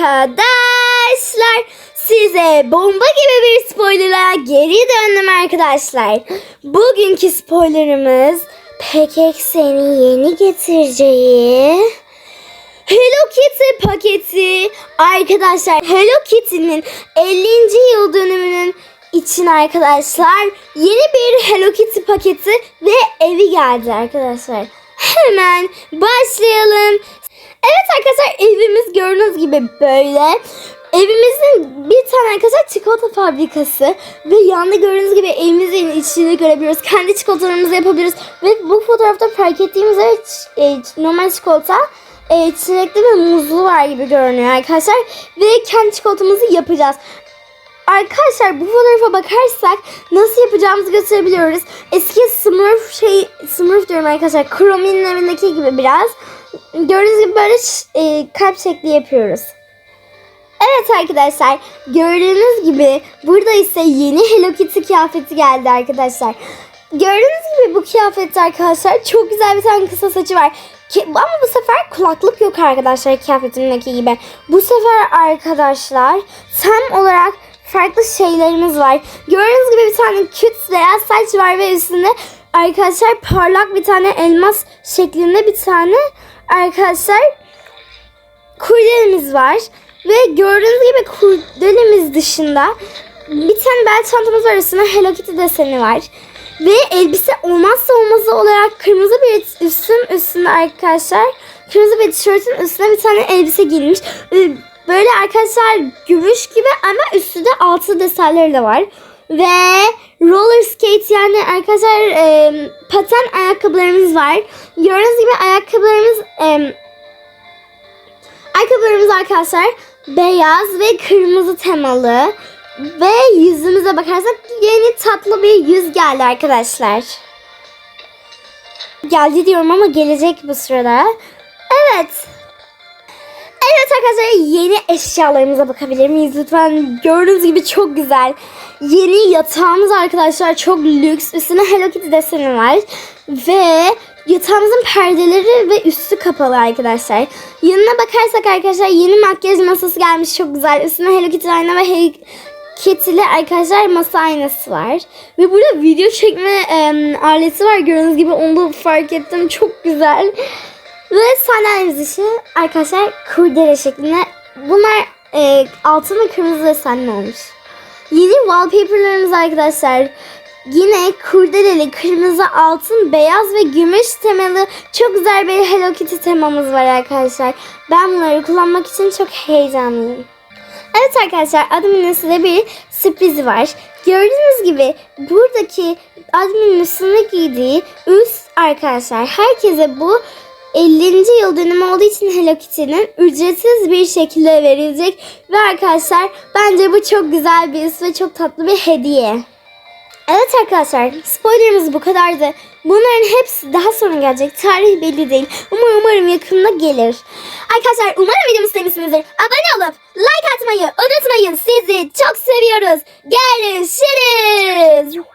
arkadaşlar. Size bomba gibi bir spoilerla geri döndüm arkadaşlar. Bugünkü spoilerımız PKX'nin yeni getireceği Hello Kitty paketi. Arkadaşlar Hello Kitty'nin 50. yıl dönümünün için arkadaşlar yeni bir Hello Kitty paketi ve evi geldi arkadaşlar. Hemen başlayalım. Evet arkadaşlar evimiz gördüğünüz gibi böyle. Evimizin bir tane arkadaşlar çikolata fabrikası ve yanında gördüğünüz gibi evimizin içini görebiliyoruz. Kendi çikolatalarımızı yapabiliriz. Ve bu fotoğrafta fark ettiğimiz evet, e, normal çikolata e, çilekli ve muzlu var gibi görünüyor arkadaşlar. Ve kendi çikolatamızı yapacağız. Arkadaşlar bu fotoğrafa bakarsak nasıl yapacağımızı gösterebiliyoruz. Eski Smurf şey Smurf diyorum arkadaşlar. Chrome'nin evindeki gibi biraz. Gördüğünüz gibi böyle e, kalp şekli yapıyoruz. Evet arkadaşlar gördüğünüz gibi burada ise yeni Hello Kitty kıyafeti geldi arkadaşlar. Gördüğünüz gibi bu kıyafette arkadaşlar çok güzel bir tane kısa saçı var. Ki, ama bu sefer kulaklık yok arkadaşlar kıyafetimdeki gibi. Bu sefer arkadaşlar tam olarak farklı şeylerimiz var. Gördüğünüz gibi bir tane küt beyaz saç var ve üstünde arkadaşlar parlak bir tane elmas şeklinde bir tane arkadaşlar kurdelemiz var. Ve gördüğünüz gibi kurdelemiz dışında bir tane bel çantamız var üstünde Hello Kitty deseni var. Ve elbise olmazsa olmazı olarak kırmızı bir üstüm üstünde arkadaşlar. Kırmızı bir tişörtün üstüne bir tane elbise giymiş. Böyle arkadaşlar gümüş gibi ama üstünde altı desenleri de var. Ve roller skate yani arkadaşlar e, paten ayakkabılarımız var. Gördüğünüz gibi ayakkabılarımız e, ayakkabılarımız arkadaşlar beyaz ve kırmızı temalı. Ve yüzümüze bakarsak yeni tatlı bir yüz geldi arkadaşlar. Geldi diyorum ama gelecek bu sırada. Evet. Evet arkadaşlar yeni eşyalarımıza bakabilir miyiz lütfen? Gördüğünüz gibi çok güzel. Yeni yatağımız arkadaşlar çok lüks. Üstüne Hello Kitty deseni var. Ve yatağımızın perdeleri ve üstü kapalı arkadaşlar. Yanına bakarsak arkadaşlar yeni makyaj masası gelmiş çok güzel. Üstüne Hello Kitty ayna ve Hello Kitty'li arkadaşlar masa aynası var. Ve burada video çekme em, aleti var gördüğünüz gibi onu fark ettim. Çok güzel. Ve sandalyemiz dışı arkadaşlar kurdele şeklinde. Bunlar e, altın ve kırmızı desenli olmuş. Yeni wallpaperlarımız arkadaşlar. Yine kurdeleli, kırmızı, altın, beyaz ve gümüş temalı çok güzel bir Hello Kitty temamız var arkadaşlar. Ben bunları kullanmak için çok heyecanlıyım. Evet arkadaşlar adminin size bir sürprizi var. Gördüğünüz gibi buradaki adminin üstünde giydiği üst arkadaşlar herkese bu 50. yıl dönümü olduğu için Hello Kitty'nin ücretsiz bir şekilde verilecek. Ve arkadaşlar bence bu çok güzel bir üst ve çok tatlı bir hediye. Evet arkadaşlar spoilerimiz bu kadardı. Bunların hepsi daha sonra gelecek. Tarih belli değil. Ama umarım yakında gelir. Arkadaşlar umarım videomu sevmişsinizdir. Abone olup like atmayı unutmayın. Sizi çok seviyoruz. Görüşürüz.